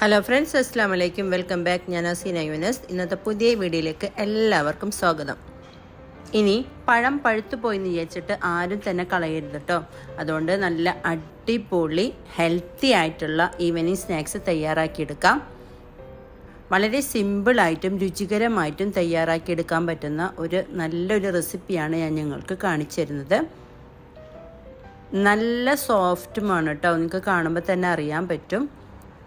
Hello friends അസ്സാം വലൈക്കും welcome back ഞാൻ അസീന യുനസ് ഇന്നത്തെ പുതിയ വീഡിയോയിലേക്ക് എല്ലാവർക്കും സ്വാഗതം. ഇനി പഴം പഴുത്തു പോയി എന്ന് വിചാരിച്ചിട്ട് ആരും തന്നെ കളയരുത് കേട്ടോ അതുകൊണ്ട് നല്ല അടിപൊളി ഹെൽത്തി ആയിട്ടുള്ള ഈവനിങ് സ്നാക്സ് തയ്യാറാക്കിയെടുക്കാം. വളരെ സിമ്പിളായിട്ടും രുചികരമായിട്ടും തയ്യാറാക്കിയെടുക്കാൻ പറ്റുന്ന ഒരു നല്ലൊരു റെസിപ്പിയാണ് ഞാൻ നിങ്ങൾക്ക് കാണിച്ചു തരുന്നത് നല്ല സോഫ്റ്റുമാണ് കേട്ടോ നിങ്ങൾക്ക് കാണുമ്പോൾ തന്നെ അറിയാൻ പറ്റും.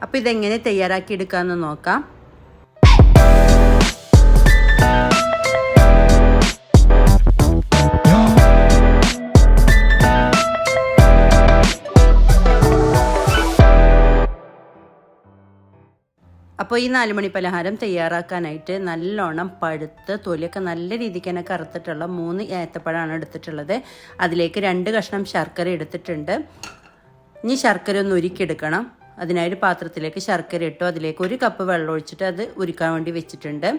അപ്പോൾ ഇതെങ്ങനെ തയ്യാറാക്കി എടുക്കാമെന്ന് നോക്കാം. അപ്പോൾ ഈ നാലുമണി പലഹാരം തയ്യാറാക്കാനായിട്ട് നല്ലോണം പഴുത്ത് തൊലിയൊക്കെ നല്ല രീതിക്ക് തന്നെ കറുത്തിട്ടുള്ള മൂന്ന് ഏത്തപ്പഴമാണ് എടുത്തിട്ടുള്ളത്. അതിലേക്ക് രണ്ട് കഷ്ണം ശർക്കര എടുത്തിട്ടുണ്ട്. ഇനി ശർക്കര ഒന്ന് ഉരുക്കിയെടുക്കണം. അതിനായിട്ട് പാത്രത്തിലേക്ക് ശർക്കര ഇട്ടു അതിലേക്ക് ഒരു കപ്പ് വെള്ളം ഒഴിച്ചിട്ട് അത് ഉരുക്കാൻ വേണ്ടി വെച്ചിട്ടുണ്ട്.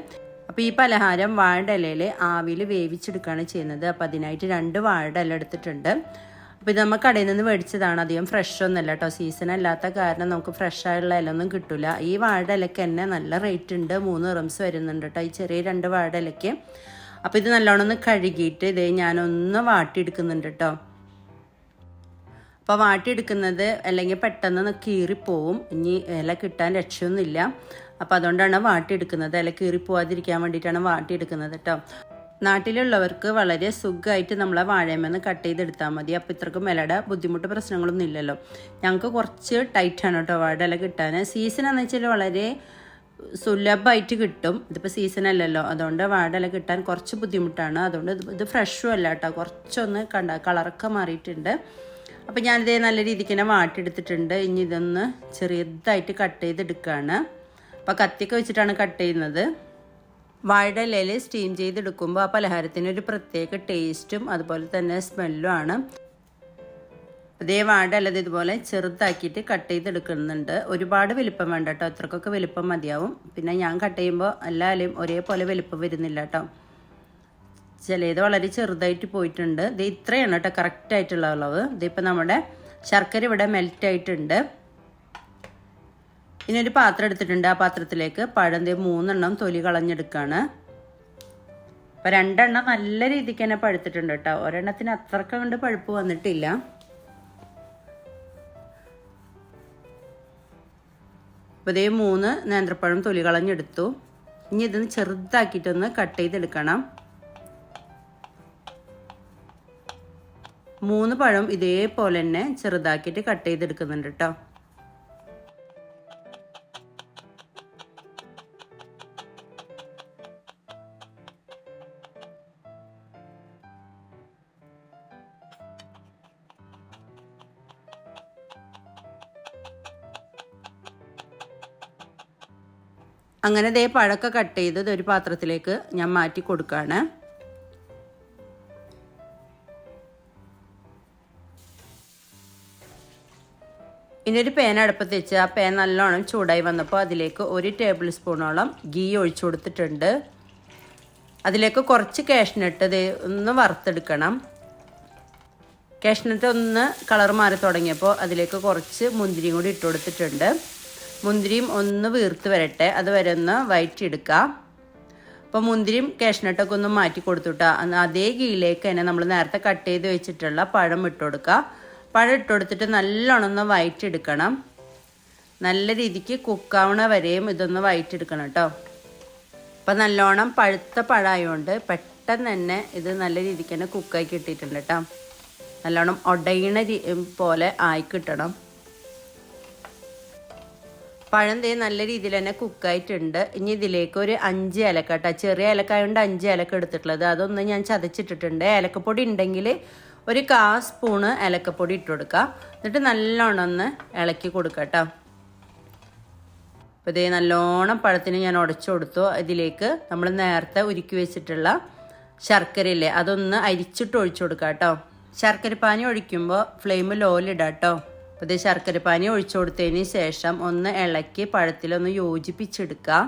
അപ്പോൾ ഈ പലഹാരം വാഴയുടെ ഇലയിൽ ആവിയിൽ വേവിച്ചെടുക്കുകയാണ് ചെയ്യുന്നത്. അപ്പോൾ അതിനായിട്ട് രണ്ട് വാഴയുടെ ഇല എടുത്തിട്ടുണ്ട്. അപ്പോൾ ഇത് നമ്മൾ കടയിൽ നിന്ന് മേടിച്ചതാണ്. അധികം ഫ്രഷ് ഒന്നുമല്ല കേട്ടോ സീസൺ അല്ലാത്ത കാരണം നമുക്ക് ഫ്രഷ് ഇല ഒന്നും കിട്ടില്ല ഈ വാഴ ഇലയ്ക്ക് തന്നെ നല്ല റേറ്റ് ഉണ്ട്. മൂന്ന് റംസ് വരുന്നുണ്ട് കേട്ടോ ഈ ചെറിയ രണ്ട് വാഴ ഇലയ്ക്ക്. അപ്പോൾ ഇത് നല്ലോണം ഒന്ന് കഴുകിയിട്ട് ഇതേ ഞാനൊന്ന് വാട്ടിയെടുക്കുന്നുണ്ട് കേട്ടോ അപ്പോൾ വാട്ടിയെടുക്കുന്നത് അല്ലെങ്കിൽ പെട്ടെന്ന് കീറിപ്പോവും. ഇനി ഇല കിട്ടാൻ രക്ഷയൊന്നുമില്ല. അപ്പോൾ അതുകൊണ്ടാണ് വാട്ടിയെടുക്കുന്നത്. ഇല കീറിപ്പോവാതിരിക്കാൻ വേണ്ടിയിട്ടാണ് വാട്ടിയെടുക്കുന്നത് കേട്ടോ നാട്ടിലുള്ളവർക്ക് വളരെ സുഖമായിട്ട് നമ്മളെ വാഴയമെന്ന് കട്ട് ചെയ്തെടുത്താൽ മതി. അപ്പോൾ ഇത്രക്കും ഇലയുടെ ബുദ്ധിമുട്ട് പ്രശ്നങ്ങളൊന്നും ഇല്ലല്ലോ. ഞങ്ങൾക്ക് കുറച്ച് ടൈറ്റാണ് കേട്ടോ ഇല കിട്ടാൻ സീസൺ എന്ന് വെച്ചാൽ വളരെ സുലഭമായിട്ട് കിട്ടും. ഇതിപ്പോൾ സീസൺ അല്ലല്ലോ. അതുകൊണ്ട് വാടല കിട്ടാൻ കുറച്ച് ബുദ്ധിമുട്ടാണ്. അതുകൊണ്ട് ഇത് ഫ്രഷും അല്ല കേട്ടോ കുറച്ചൊന്ന് കണ്ട കളറൊക്കെ മാറിയിട്ടുണ്ട്. അപ്പോൾ ഞാനിതേ നല്ല രീതിക്ക് തന്നെ വാട്ടിയെടുത്തിട്ടുണ്ട്. ഇനി ഇതൊന്ന് ചെറിയതായിട്ട് കട്ട് ചെയ്തെടുക്കുകയാണ് അപ്പോൾ കത്തിയൊക്കെ വെച്ചിട്ടാണ് കട്ട് ചെയ്യുന്നത്. വാഴയുടെ ഇലയിൽ സ്റ്റീം ചെയ്തെടുക്കുമ്പോൾ ആ പലഹാരത്തിന് ഒരു പ്രത്യേക ടേസ്റ്റും അതുപോലെ തന്നെ സ്മെല്ലും ആണ്. അതേ വാഴ അല്ലത് ഇതുപോലെ ചെറുതാക്കിയിട്ട് കട്ട് ചെയ്തെടുക്കുന്നുണ്ട്. ഒരുപാട് വലിപ്പം വേണ്ട കേട്ടോ. അത്രക്കൊക്കെ വലിപ്പം മതിയാവും. പിന്നെ ഞാൻ കട്ട് ചെയ്യുമ്പോൾ എല്ലാവരെയും ഒരേപോലെ വലിപ്പം വരുന്നില്ല കേട്ടോ. ചിലത് വളരെ ചെറുതായിട്ട് പോയിട്ടുണ്ട്. ഇത് ഇത്രയാണ് കേട്ടോ കറക്റ്റ് ആയിട്ടുള്ള അളവ്. ഇതിപ്പോൾ നമ്മുടെ ശർക്കര ഇവിടെ മെൽറ്റ് ആയിട്ടുണ്ട്. ഇനി ഒരു പാത്രം എടുത്തിട്ടുണ്ട്. ആ പാത്രത്തിലേക്ക് പഴം തേ മൂന്നെണ്ണം തൊലി കളഞ്ഞെടുക്കുകയാണ് അപ്പം രണ്ടെണ്ണം നല്ല രീതിക്ക് തന്നെ പഴുത്തിട്ടുണ്ട് കേട്ടോ ഒരെണ്ണത്തിന് അത്രക്ക കൊണ്ട് പഴുപ്പ് വന്നിട്ടില്ല. അപ്പോൾ ഇതേ മൂന്ന് നേന്ത്രപ്പഴം തൊലി കളഞ്ഞെടുത്തു. ഇനി ഇതൊന്ന് ചെറുതാക്കിയിട്ടൊന്ന് കട്ട് ചെയ്തെടുക്കണം. മൂന്ന് പഴം ഇതേപോലെ തന്നെ ചെറുതാക്കിയിട്ട് കട്ട് ചെയ്തെടുക്കുന്നുണ്ട് കേട്ടോ അങ്ങനെ ദേ പഴക്ക കട്ട് ചെയ്തത് ഒരു പാത്രത്തിലേക്ക് ഞാൻ മാറ്റി കൊടുക്കുകയാണ് ഇനി ഒരു പേന അടുപ്പത്ത് വെച്ച് ആ പേന നല്ലോണം ചൂടായി വന്നപ്പോൾ അതിലേക്ക് ഒരു ടേബിൾ സ്പൂണോളം ഗീ ഒഴിച്ചു കൊടുത്തിട്ടുണ്ട്. അതിലേക്ക് കുറച്ച് കാഷ്നട്ട് ഇത് ഒന്ന് വറുത്തെടുക്കണം. കാഷ്നട്ട് ഒന്ന് കളർ മാറി തുടങ്ങിയപ്പോൾ അതിലേക്ക് കുറച്ച് മുന്തിരിയും കൂടി ഇട്ട് കൊടുത്തിട്ടുണ്ട്. മുന്തിരിയും ഒന്ന് വീർത്ത് വരട്ടെ അത് വരെ ഒന്ന് വയറ്റിയെടുക്കാം. അപ്പോൾ മുന്തിരിയും കാഷ്നട്ടൊക്കെ ഒന്ന് മാറ്റി കൊടുത്തുട്ടാ അതേ ഗീയിലേക്ക് തന്നെ നമ്മൾ നേരത്തെ കട്ട് ചെയ്ത് വെച്ചിട്ടുള്ള പഴം ഇട്ട് കൊടുക്കുക പഴം ഇട്ട് കൊടുത്തിട്ട് നല്ലോണം ഒന്ന് വയറ്റിയെടുക്കണം. നല്ല രീതിക്ക് കുക്കാവണ വരെയും ഇതൊന്ന് വയറ്റിയെടുക്കണം കേട്ടോ അപ്പം നല്ലോണം പഴുത്ത പഴമായതുകൊണ്ട് പെട്ടെന്ന് തന്നെ ഇത് നല്ല രീതിക്ക് തന്നെ കുക്കായി കിട്ടിയിട്ടുണ്ട് കേട്ടോ നല്ലോണം ഒടയണ പോലെ ആയി കിട്ടണം. പഴം തേ നല്ല രീതിയിൽ തന്നെ കുക്കായിട്ടുണ്ട്. ഇനി ഇതിലേക്ക് ഒരു അഞ്ച് ഏലക്ക ചെറിയ ഏലക്കായ അഞ്ച് ഏലക്ക എടുത്തിട്ടുള്ളത്. അതൊന്ന് ഞാൻ ചതച്ചിട്ടിട്ടുണ്ട്. ഏലക്കപ്പൊടി ഉണ്ടെങ്കിൽ ഒരു കാ സ്പൂണ് ഏലക്കപ്പൊടി ഇട്ട് കൊടുക്കുക എന്നിട്ട് നല്ലോണം ഒന്ന് ഇളക്കി കൊടുക്കുക കേട്ടോ അപ്പോൾ ഇതേ നല്ലോണം പഴത്തിന് ഞാൻ ഉടച്ചു കൊടുത്തു. ഇതിലേക്ക് നമ്മൾ നേരത്തെ ഉരുക്കി വെച്ചിട്ടുള്ള ശർക്കരയില്ലേ അതൊന്ന് അരിച്ചിട്ട് ഒഴിച്ചു കൊടുക്കുക കേട്ടോ ശർക്കരപ്പാനി ഒഴിക്കുമ്പോൾ ഫ്ലെയിം ലോയിലിടാം കേട്ടോ അപ്പോൾ ഇത് ശർക്കരപ്പാനി ഒഴിച്ചു കൊടുത്തതിന് ശേഷം ഒന്ന് ഇളക്കി പഴത്തിലൊന്ന് യോജിപ്പിച്ചെടുക്കുക.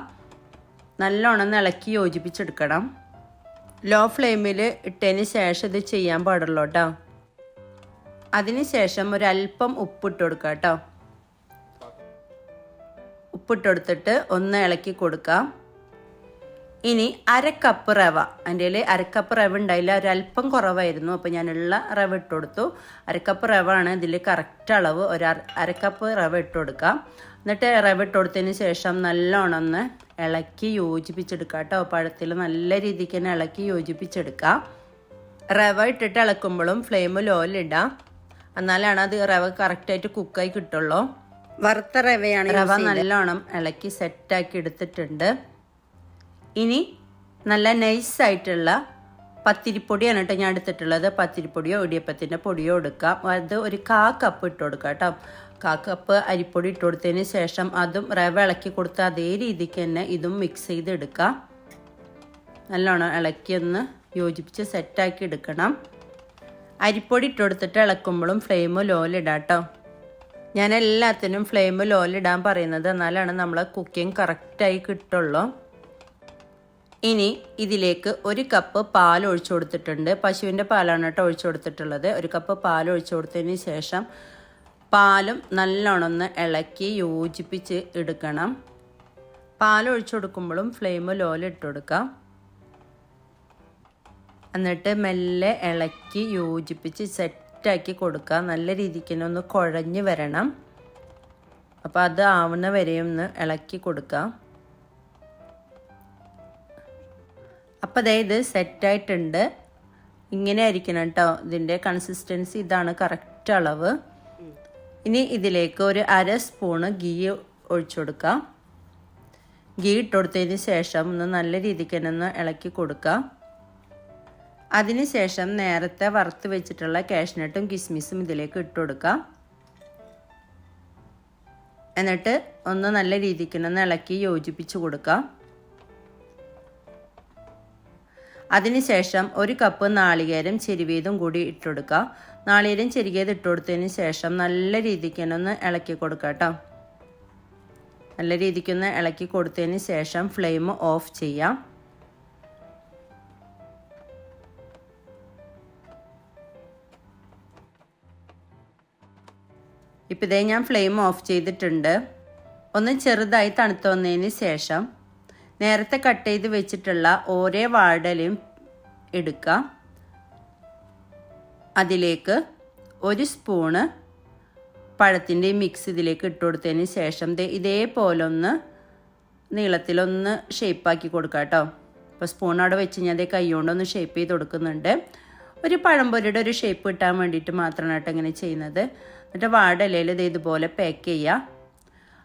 നല്ലോണം ഒന്ന് ഇളക്കി യോജിപ്പിച്ചെടുക്കണം. ലോ ഫ്ലെയിമിൽ ഇട്ടതിന് ശേഷം ഇത് ചെയ്യാൻ പാടുള്ളൂ കേട്ടോ. അതിന് ശേഷം ഒരല്പം ഉപ്പിട്ട് കൊടുക്കുക കേട്ടോ. ഉപ്പിട്ട് കൊടുത്തിട്ട് ഒന്ന് ഇളക്കി കൊടുക്കാം ഇനി അര കപ്പ് റവ. എന്റെ കയ്യിൽ അരക്കപ്പ് റവ ഉണ്ടായില്ല. ഒരല്പം കുറവായിരുന്നു. അപ്പോൾ ഞാനുള്ള റവ ഇട്ട് കൊടുത്തു. അരക്കപ്പ് റവ ആണ് ഇതിൽ കറക്റ്റ് അളവ്. ഒരു അര- അരക്കപ്പ് റവ ഇട്ട് കൊടുക്കാം എന്നിട്ട് റവ ഇട്ട് കൊടുത്തതിന് ശേഷം നല്ലോണം ഒന്ന് ഇളക്കി യോജിപ്പിച്ചെടുക്കാം കേട്ടോ. പഴത്തിൽ നല്ല രീതിക്ക് തന്നെ ഇളക്കി യോജിപ്പിച്ചെടുക്കുക റവ ഇട്ടിട്ട് ഇളക്കുമ്പോഴും ഫ്ലെയിം ലോയിലിടാം എന്നാലാണ് അത് റവ കറക്റ്റായിട്ട് കുക്കായി കിട്ടുള്ളൂ. വറുത്ത റവയാണ് റവ നല്ലോണം ഇളക്കി സെറ്റാക്കി എടുത്തിട്ടുണ്ട്. ഇനി നല്ല നൈസായിട്ടുള്ള പത്തിരിപ്പൊടിയാണ് കേട്ടോ ഞാൻ എടുത്തിട്ടുള്ളത്. പത്തിരിപ്പൊടിയോ ഇടിയപ്പത്തിന്റെ പൊടിയോ എടുക്കാം. അത് ഒരു കാ കപ്പ് ഇട്ട് കൊടുക്കാം കേട്ടോ. കാ കപ്പ് അരിപ്പൊടി ഇട്ട് കൊടുത്തതിന് ശേഷം അതും റവ ഇളക്കി കൊടുത്ത അതേ രീതിക്ക് തന്നെ ഇതും മിക്സ് ചെയ്തെടുക്കാം. നല്ലോണം ഇളക്കി ഒന്ന് യോജിപ്പിച്ച് സെറ്റാക്കി എടുക്കണം. അരിപ്പൊടി ഇട്ട് കൊടുത്തിട്ട് ഇളക്കുമ്പോഴും ഫ്ലെയിം ലോയിലിടാം കേട്ടോ. ഞാൻ എല്ലാത്തിനും ഫ്ലെയിം ലോയിലിടാൻ പറയുന്നത് എന്നാലാണ് നമ്മളെ കുക്കിംഗ് കറക്റ്റായി കിട്ടുള്ളൂ. ഇനി ഇതിലേക്ക് ഒരു കപ്പ് പാൽ ഒഴിച്ചു കൊടുത്തിട്ടുണ്ട്. പശുവിന്റെ പാലാണ് കേട്ടോ ഒഴിച്ചു കൊടുത്തിട്ടുള്ളത്. ഒരു കപ്പ് പാൽ ഒഴിച്ചു കൊടുത്തതിന് ശേഷം പാലും നല്ലോണം ഒന്ന് ഇളക്കി യോജിപ്പിച്ച് എടുക്കണം. പാൽ ഒഴിച്ചു കൊടുക്കുമ്പോഴും ഫ്ലെയിം ലോലിട്ട് കൊടുക്കാം. എന്നിട്ട് മെല്ലെ ഇളക്കി യോജിപ്പിച്ച് സെറ്റാക്കി കൊടുക്കുക നല്ല രീതിക്ക് ഒന്ന് കുഴഞ്ഞ് വരണം. അപ്പോൾ അത് ആവുന്ന വരെയും ഒന്ന് ഇളക്കി കൊടുക്കാം. അപ്പോൾ ദേ ഇത് സെറ്റായിട്ടുണ്ട്. ഇങ്ങനെ ആയിരിക്കണം കേട്ടോ ഇതിന്റെ കൺസിസ്റ്റൻസി ഇതാണ് കറക്റ്റ് അളവ്. ഇനി ഇതിലേക്ക് ഒരു അര സ്പൂണ് ഗീ ഒഴിച്ചു കൊടുക്കാം. ഗീ ഇട്ട് കൊടുത്തതിന് ശേഷം ഒന്ന് നല്ല രീതിക്ക് തന്നെ ഒന്ന് ഇളക്കി കൊടുക്കാം. അതിനുശേഷം നേരത്തെ വറുത്ത് വെച്ചിട്ടുള്ള കാഷ്നട്ടും കിസ്മിസും ഇതിലേക്ക് ഇട്ട് കൊടുക്കാം. എന്നിട്ട് ഒന്ന് നല്ല രീതിക്ക് ഒന്ന് ഇളക്കി യോജിപ്പിച്ച് കൊടുക്കാം. അതിനുശേഷം ഒരു കപ്പ് നാളികേരം ചെരുവീതും കൂടി ഇട്ടുകൊടുക്കുക നാളികേരം ചെരുകിയത് ഇട്ടുകൊടുത്തതിന് ശേഷം നല്ല രീതിക്ക് തന്നെ ഒന്ന് ഇളക്കി കൊടുക്കുക കേട്ടോ. നല്ല രീതിക്കൊന്ന് ഇളക്കി കൊടുത്തതിന് ശേഷം ഫ്ലെയിം ഓഫ് ചെയ്യാം ഇപ്പം ഇതേ ഞാൻ ഫ്ലെയിം ഓഫ് ചെയ്തിട്ടുണ്ട്. ഒന്ന് ചെറുതായി തണുത്ത് വന്നതിന് ശേഷം നേരത്തെ കട്ട് ചെയ്ത് വെച്ചിട്ടുള്ള ഓരോ വാടലും എടുക്കാം. അതിലേക്ക് ഒരു സ്പൂണ് പഴത്തിന്റെ മിക്സ് ഇതിലേക്ക് ഇട്ട് കൊടുത്തതിന് ശേഷം ഇതേപോലെ ഒന്ന് നീളത്തിലൊന്ന് ഷേപ്പാക്കി കൊടുക്കാം കേട്ടോ. ഇപ്പോൾ സ്പൂൺ അവിടെ വെച്ച് ഞാൻ അതേ കൈ കൊണ്ടൊന്ന് ഷേപ്പ് ചെയ്ത് കൊടുക്കുന്നുണ്ട്. ഒരു പഴംപൊരിയുടെ ഒരു ഷേപ്പ് കിട്ടാൻ വേണ്ടിയിട്ട് മാത്രമാണ് കേട്ടോ ഇങ്ങനെ ചെയ്യുന്നത്. എന്നിട്ട് വാടലയിൽ ഇത് ഇതുപോലെ പാക്ക് ചെയ്യുക.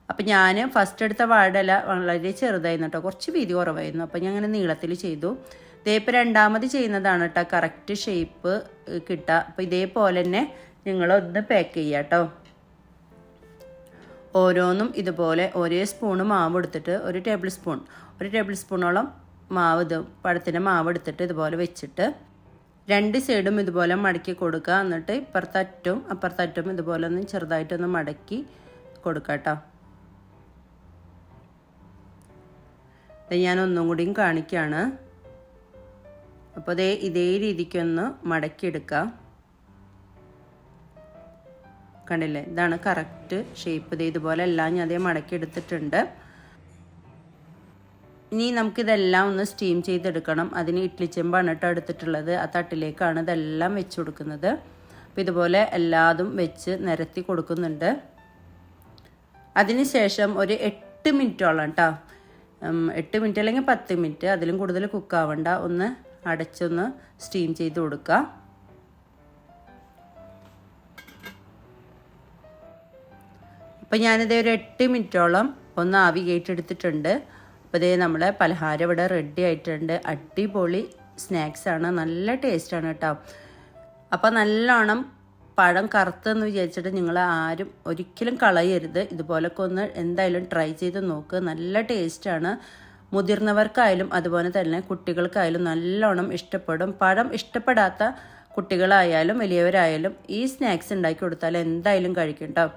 അപ്പം ഞാൻ ഫസ്റ്റ് എടുത്ത വാഴയില വളരെ ചെറുതായിരുന്നു കേട്ടോ. കുറച്ച് വീതി കുറവായിരുന്നു. അപ്പം ഞാൻ അങ്ങനെ നീളത്തിൽ ചെയ്തു. ഇതേപ്പോൾ രണ്ടാമത് ചെയ്യുന്നതാണ് കേട്ടോ. കറക്റ്റ് ഷേപ്പ് കിട്ടുക. അപ്പോൾ ഇതേപോലെ തന്നെ നിങ്ങളൊന്ന് പാക്ക് ചെയ്യുക കേട്ടോ. ഓരോന്നും ഇതുപോലെ ഒരേ സ്പൂണ് മാവ് എടുത്തിട്ട് ഒരു ടേബിൾ സ്പൂൺ ഒരു ടേബിൾ സ്പൂണോളം മാവ് ഇത് പഴത്തിന്റെ മാവ് എടുത്തിട്ട് ഇതുപോലെ വെച്ചിട്ട് രണ്ട് സൈഡും ഇതുപോലെ മടക്കി കൊടുക്കുക. എന്നിട്ട് ഇപ്പുറത്തറ്റും അപ്പുറത്തറ്റും ഇതുപോലെ ഒന്ന് ചെറുതായിട്ടൊന്ന് മടക്കി കൊടുക്കാം കേട്ടോ. ഞാൻ ഒന്നും കൂടിയും കാണിക്കുകയാണ് അപ്പോൾ അതേ ഇതേ രീതിക്കൊന്ന് മടക്കിയെടുക്കാം. കണ്ടില്ലേ? ഇതാണ് കറക്റ്റ് ഷേപ്പ്. ഇത് ഇതുപോലെ എല്ലാം ഞാൻ അതേ മടക്കിയെടുത്തിട്ടുണ്ട്. ഇനി നമുക്കിതെല്ലാം ഒന്ന് സ്റ്റീം ചെയ്തെടുക്കണം. അതിന് ഇഡ്ലി ചെമ്പാണ് കേട്ടോ എടുത്തിട്ടുള്ളത്. ആ തട്ടിലേക്കാണ് ഇതെല്ലാം വെച്ച് കൊടുക്കുന്നത്. അപ്പോൾ ഇതുപോലെ എല്ലാതും വെച്ച് നിരത്തി കൊടുക്കുന്നുണ്ട്. അതിനുശേഷം ഒരു എട്ട് മിനിറ്റോളം കേട്ടോ എട്ട് മിനിറ്റ് അല്ലെങ്കിൽ പത്ത് മിനിറ്റ് അതിലും കൂടുതൽ കുക്ക് ആവണ്ട. ഒന്ന് അടച്ചൊന്ന് സ്റ്റീം ചെയ്ത് കൊടുക്കുക അപ്പം ഞാനിത് ഒരു എട്ട് മിനിറ്റോളം ഒന്ന് ആവി കയറ്റെടുത്തിട്ടുണ്ട് അപ്പോൾ ഇതേ നമ്മളെ പലഹാരം ഇവിടെ റെഡി ആയിട്ടുണ്ട്. അടിപൊളി സ്നാക്സാണ് നല്ല ടേസ്റ്റാണ് കേട്ടോ. അപ്പോൾ നല്ലോണം പഴം കറുത്തെന്ന് വിചാരിച്ചിട്ട് നിങ്ങൾ ആരും ഒരിക്കലും കളയരുത്. ഇതുപോലൊക്കെ ഒന്ന് എന്തായാലും ട്രൈ ചെയ്ത് നോക്ക്. നല്ല ടേസ്റ്റാണ് മുതിർന്നവർക്കായാലും അതുപോലെ തന്നെ കുട്ടികൾക്കായാലും നല്ലോണം ഇഷ്ടപ്പെടും. പഴം ഇഷ്ടപ്പെടാത്ത കുട്ടികളായാലും വലിയവരായാലും ഈ സ്നാക്സ് ഉണ്ടാക്കി കൊടുത്താൽ എന്തായാലും കഴിക്കും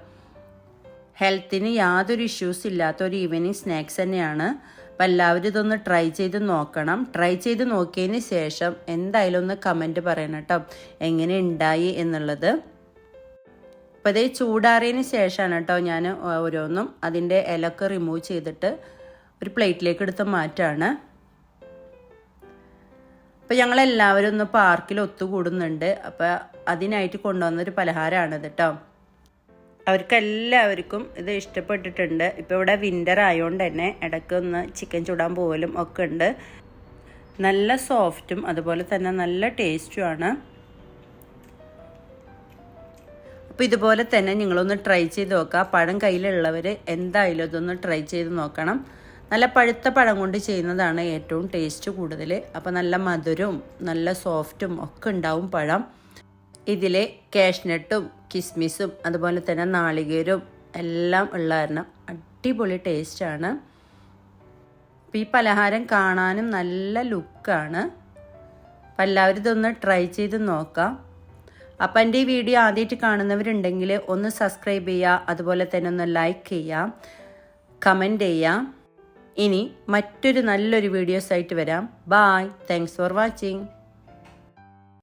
ഹെൽത്തിന് യാതൊരു ഇഷ്യൂസ് ഇല്ലാത്ത ഒരു ഈവനിങ് സ്നാക്സ് തന്നെയാണ്. അപ്പം എല്ലാവരും ഇതൊന്ന് ട്രൈ ചെയ്ത് നോക്കണം. ട്രൈ ചെയ്ത് നോക്കിയതിന് ശേഷം എന്തായാലും ഒന്ന് കമന്റ് പറയണം കേട്ടോ എങ്ങനെ ഉണ്ടായി എന്നുള്ളത്. അപ്പോൾ ഇതേ ചൂടാറിയതിന് ശേഷമാണ് കേട്ടോ ഞാൻ ഓരോന്നും അതിന്റെ ഇലക്ക് റിമൂവ് ചെയ്തിട്ട് ഒരു പ്ലേറ്റിലേക്ക് എടുത്ത് മാറ്റാണ്. അപ്പോൾ ഞങ്ങളെല്ലാവരും ഒന്ന് പാർക്കിൽ ഒത്തുകൂടുന്നുണ്ട്. അപ്പോൾ അതിനായിട്ട് കൊണ്ടുവന്നൊരു പലഹാരമാണിത് കേട്ടോ അവർക്കെല്ലാവർക്കും ഇത് ഇഷ്ടപ്പെട്ടിട്ടുണ്ട്. ഇപ്പോൾ ഇവിടെ വിന്റർ ആയതുകൊണ്ട് തന്നെ ഇടയ്ക്ക് ഒന്ന് ചിക്കൻ ചൂടാൻ പോകലും ഒക്കെ ഉണ്ട്. നല്ല സോഫ്റ്റും അതുപോലെ തന്നെ നല്ല ടേസ്റ്റുമാണ് അപ്പോൾ ഇതുപോലെ തന്നെ നിങ്ങളൊന്ന് ട്രൈ ചെയ്ത് നോക്കുക പഴം കയ്യിലുള്ളവർ എന്തായാലും ഇതൊന്ന് ട്രൈ ചെയ്ത് നോക്കണം. നല്ല പഴുത്ത പഴം കൊണ്ട് ചെയ്യുന്നതാണ് ഏറ്റവും ടേസ്റ്റ് കൂടുതൽ അപ്പോൾ നല്ല മധുരവും നല്ല സോഫ്റ്റും ഒക്കെ ഉണ്ടാവും പഴം. ഇതിൽ കാഷ്നട്ടും കിസ്മിസും അതുപോലെ തന്നെ നാളികേരവും എല്ലാം ഉള്ള കാരണം അടിപൊളി ടേസ്റ്റാണ് അപ്പോൾ ഈ പലഹാരം കാണാനും നല്ല ലുക്കാണ് അപ്പം എല്ലാവരും ഇതൊന്ന് ട്രൈ ചെയ്ത് നോക്കാം. അപ്പം എന്റെ ഈ വീഡിയോ ആദ്യമായിട്ട് കാണുന്നവരുണ്ടെങ്കിൽ ഒന്ന് സബ്സ്ക്രൈബ് ചെയ്യുക അതുപോലെ തന്നെ ഒന്ന് ലൈക്ക് ചെയ്യുക കമന്റ് ചെയ്യുക. ഇനി മറ്റൊരു നല്ലൊരു വീഡിയോസായിട്ട് വരാം. Bye thanks for watching